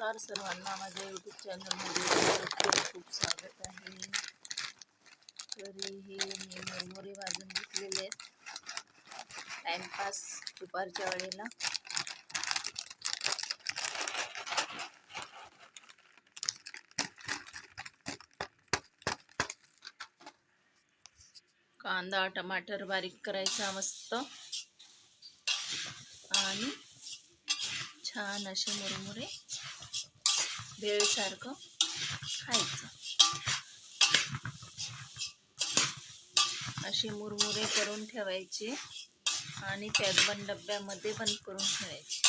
नमस्कार सर्वांना. माझ्या यूट्यूब चॅनलमध्ये खूप खूप स्वागत आहे. तरी हे मी मुरमुरे भाजून घेतलेले आहेत. टाईमपास दुपारच्या वेळेला. कांदा टमाटर बारीक करायचा मस्त. आणि छान असे मुरमुरे भेळसारखं खायचं. असे मुरमुरे करून ठेवायचे आणि त्यात बंद डब्यामध्ये बंद करून ठेवायचे.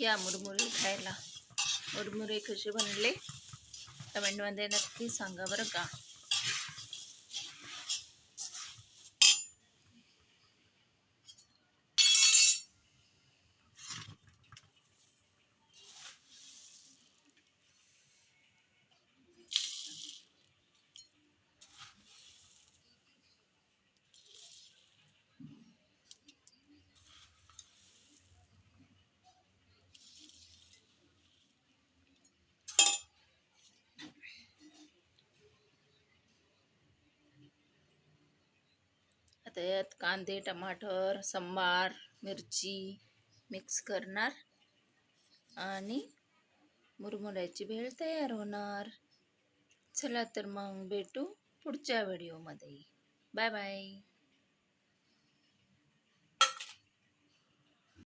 या मुरमुरे खायला. मुरमुरे कसे बनले? कमेंटमध्ये नक्की सांगा बरं का. आता यात कांदे टमाटर सांबार मिरची मिक्स करणार आणि मुरमुऱ्याची भेळ तयार होणार. चला तर मग भेटू पुढच्या व्हिडिओमध्ये. Bye bye.